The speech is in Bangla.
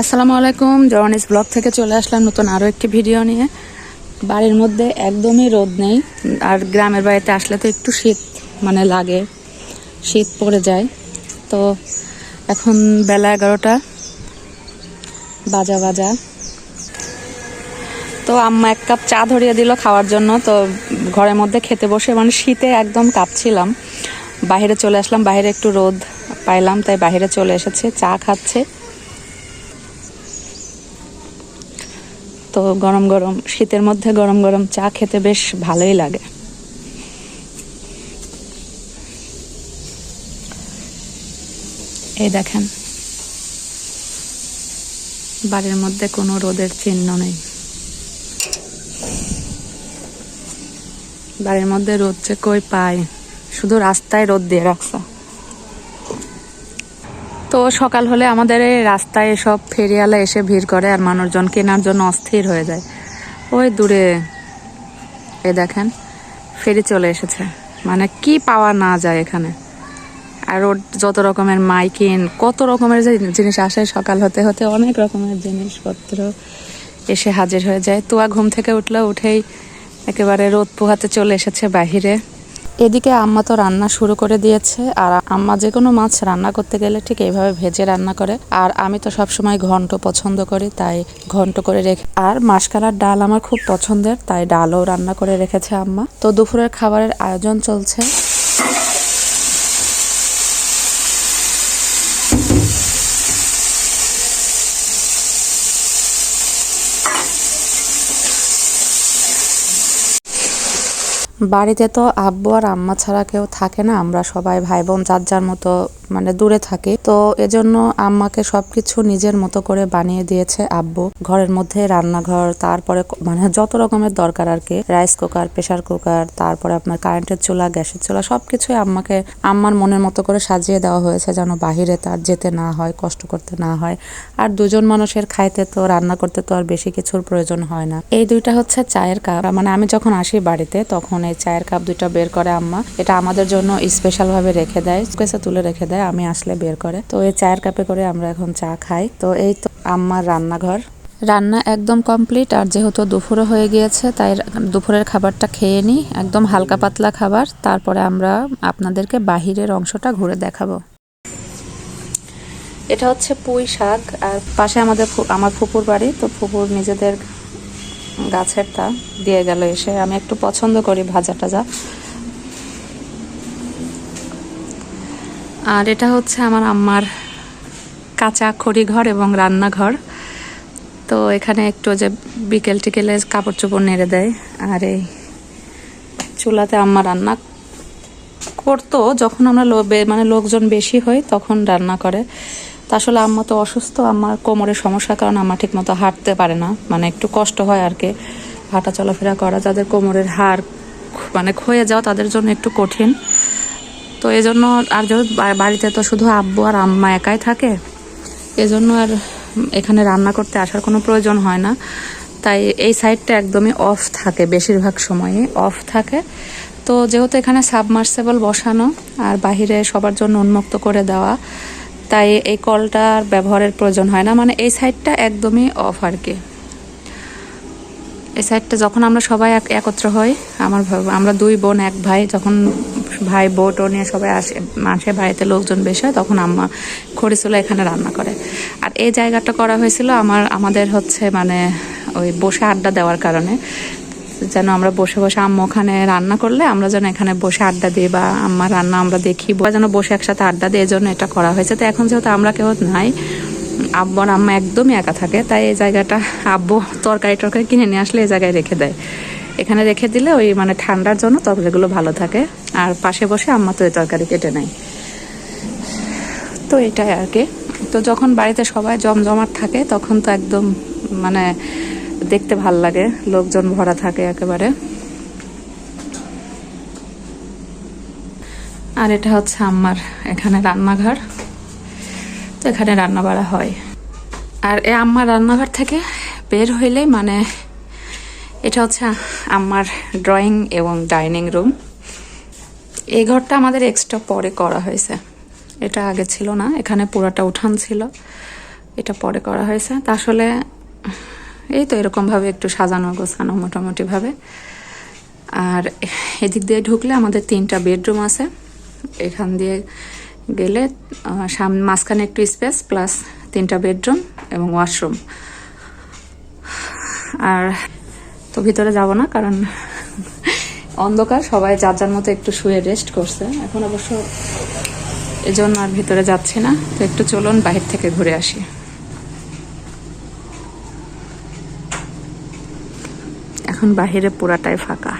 আসসালামু আলাইকুম, জর্নিস ব্লগ থেকে চলে আসলাম নতুন আরও একটি ভিডিও নিয়ে। বাড়ির মধ্যে একদমই রোদ নেই, আর গ্রামের বাড়িতে আসলে তো একটু শীত মানে লাগে, শীত পড়ে যায়। তো এখন বেলা এগারোটা, বাজা বাজা। তো আম্মা এক কাপ চা ধরিয়ে দিল খাওয়ার জন্য, তো ঘরের মধ্যে খেতে বসে মানে শীতে একদম কাঁপছিলাম। বাইরে চলে আসলাম বাইরে একটু রোদ পাইলাম, তাই বাইরে চলে এসেছে, চা খাচ্ছে। তো গরম গরম, শীতের মধ্যে গরম গরম চা খেতে বেশ ভালোই লাগে। এই দেখেন। বাড়ির মধ্যে কোনো রোদের চিহ্ন নেই। বাড়ির মধ্যে রোদ যে কই পায়, শুধু রাস্তায় রোদ দিয়ে রাখছে। তো সকাল হলে আমাদের এই রাস্তায় সব ফেরিয়ালা এসে ভিড় করে আর মানুষজন কেনার জন্য অস্থির হয়ে যায়। ওই দূরে, এ দেখেন, ফেরি চলে এসেছে। মানে কি পাওয়া না যায় এখানে। আর ওর যত রকমের মাইকিন, কত রকমের যে জিনিস আসে সকাল হতে হতে অনেক রকমের জিনিসপত্র এসে হাজির হয়ে যায়। তুয়া ঘুম থেকে উঠলে, উঠেই একেবারে রোদ পোহাতে চলে এসেছে বাহিরে। এদিকে আম্মা তো রান্না শুরু করে দিয়েছে, আর আম্মা যে কোনো মাছ রান্না করতে গেলে ঠিক এইভাবে ভেজে রান্না করে। আর আমি তো সবসময় ঘন্ট পছন্দ করি, তাই ঘন্ট করে রেখে আর মাসকালার ডাল আমার খুব পছন্দের, তাই ডালও রান্না করে রেখেছে আম্মা। তো দুপুরের খাবারের আয়োজন চলছে। বাড়িতে তো আব্বু আর আম্মা ছাড়া কেউ থাকে না, আমরা সবাই ভাই বোন যার যার মতো মানে দূরে থাকি। তো এজন্য আম্মাকে সবকিছু নিজের মতো করে বানিয়ে দিয়েছে আব্বু। ঘরের মধ্যে রান্নাঘর, তারপরে মানে যত রকমের দরকার আর কি। রাইস কুকার, প্রেসার কুকার, তারপরে আপনার কারেন্টের চুলা, গ্যাসের চুলা, সবকিছুই আম্মাকে, আম্মার মনের মতো করে সাজিয়ে দেওয়া হয়েছে যেন বাহিরে তার যেতে না হয়, কষ্ট করতে না হয়। আর দুজন মানুষের খাইতে তো, রান্না করতে তো আর বেশি কিছুর প্রয়োজন হয় না। এই দুইটা হচ্ছে চায়ের কাপ। মানে আমি যখন আসি বাড়িতে, তখন এই চায়ের কাপ দুইটা বের করে আম্মা। এটা আমাদের জন্য স্পেশাল ভাবে রেখে দেয়। কেসে তুলে রেখে দেয়, আমি আসলে বের করে। তো এই চায়ের কাপে করে আমরা এখন চা খাই। তো এই তো আম্মার রান্নাঘর। রান্না একদম কমপ্লিট আর যেহেতু দুপুরও হয়ে গিয়েছে, তাই দুপুরের খাবারটা খেয়ে নিই। একদম হালকা পাতলা খাবার। তারপরে আমরা আপনাদেরকে বাহিরের অংশটা ঘুরে দেখাবো। এটা হচ্ছে পুঁই শাক, আর পাশে আমাদের আমার ফুপুর বাড়ি। তো ফুপুর নিজেদের গাছের তা দিয়ে গেল এসে। আমি একটু পছন্দ করি ভাজা টাজা। আর এটা হচ্ছে আমার আম্মার কাঁচা খড়ি ঘর এবং রান্নাঘর। তো এখানে একটু যে বিকেল টিকেলে কাপড় চোপড় নেড়ে দেয়। আর এই চুলাতে আম্মা রান্না করতো। যখন আমরা মানে লোকজন বেশি হই তখন রান্না করে। তা আসলে আম্মা তো অসুস্থ আমার কোমরের সমস্যার কারণে আম্মা ঠিক মতো হাঁটতে পারে না। মানে একটু কষ্ট হয় আর কি। হাঁটা চলাফেরা করা, যাদের কোমরের হাড় মানে ক্ষয়ে যাওয়া তাদের জন্য একটু কঠিন। তো এই জন্য আর বাড়িতে তো শুধু আব্বু আর আম্মা একাই থাকে। এজন্য আর এখানে রান্না করতে আসার কোনো প্রয়োজন হয় না। তাই এই সাইডটা একদমই অফ থাকে বেশিরভাগ সময়ে, অফ থাকে। তো যেহেতু এখানে সাবমার্সেবল বসানো আর বাহিরে সবার জন্য উন্মুক্ত করে দেওয়া তাই এই কলটার ব্যবহারের প্রয়োজন হয় না। মানে এই সাইডটা একদমই অফ আর কি। এই সাইডটা যখন আমরা সবাই এক- একত্র হই, আমার আমরা দুই বোন, এক ভাই, যখন ভাই বোট নিয়ে সবাই আসে আসে বাড়িতে লোকজন বেশি হয়, তখন আম্মা খড়িচুলা এখানে রান্না করে। আর এই জায়গাটা করা হয়েছিল আমার আমাদের হচ্ছে মানে ওই বসে আড্ডা দেওয়ার কারণে। যেন আমরা বসে বসে আম্মা ওখানে রান্না করলে আমরা যেন এখানে বসে আড্ডা দিই বা আম্মা রান্না আমরা দেখি। বা যেন বসে একসাথে আড্ডা দিই জন্য এটা করা হয়েছে। তো এখন যেহেতু আমরা কেউ নাই, আব্বু আর আম্মা একদমই একা থাকে, তাই এই জায়গাটা আব্বু তরকারি টরকারি কিনে নিয়ে আসলে এই জায়গায় রেখে দেয়। এখানে রেখে দিলে ওই মানে ঠান্ডার জন্য তরকারিগুলো ভালো থাকে, আর পাশে বসে আম্মা তো এই তরকারি কেটে নেয়। তো এটাই আর কি। তো যখন বাড়িতে সবাই জমজমাট থাকে, তখন তো একদম মানে দেখতে ভালো লাগে, লোকজন ভরা থাকে একেবারে। আর এটা হচ্ছে আম্মার এখানে রান্নাঘর। তো এখানে রান্না বাড়া হয়। আর এ আম্মার রান্নাঘর থেকে বের হইলে মানে এটা হচ্ছে আমার ড্রয়িং এবং ডাইনিং রুম। এই ঘরটা আমাদের এক্সট্রা পরে করা হয়েছে। এটা আগে ছিল না, এখানে পুরাটা উঠান ছিল। এটা পরে করা হয়েছে। তা আসলে এই তো এরকমভাবে একটু সাজানো গোছানো মোটামুটিভাবে। আর এদিক দিয়ে ঢুকলে আমাদের তিনটা বেডরুম আছে। এখান দিয়ে গেলে সামনে মাঝখানে একটু স্পেস প্লাস তিনটা বেডরুম এবং ওয়াশরুম। আর তো ভিতরে যাব না কারণ অন্ধকার, সবাই যার যার মতো একটু শুয়ে রেস্ট করছে। এখন অবশ্য এজন্য আর ভিতরে যাচ্ছি না। তো একটু চলুন, বাহির থেকে ঘুরে আসি। এখন বাহিরে পুরাটাই ফাঁকা।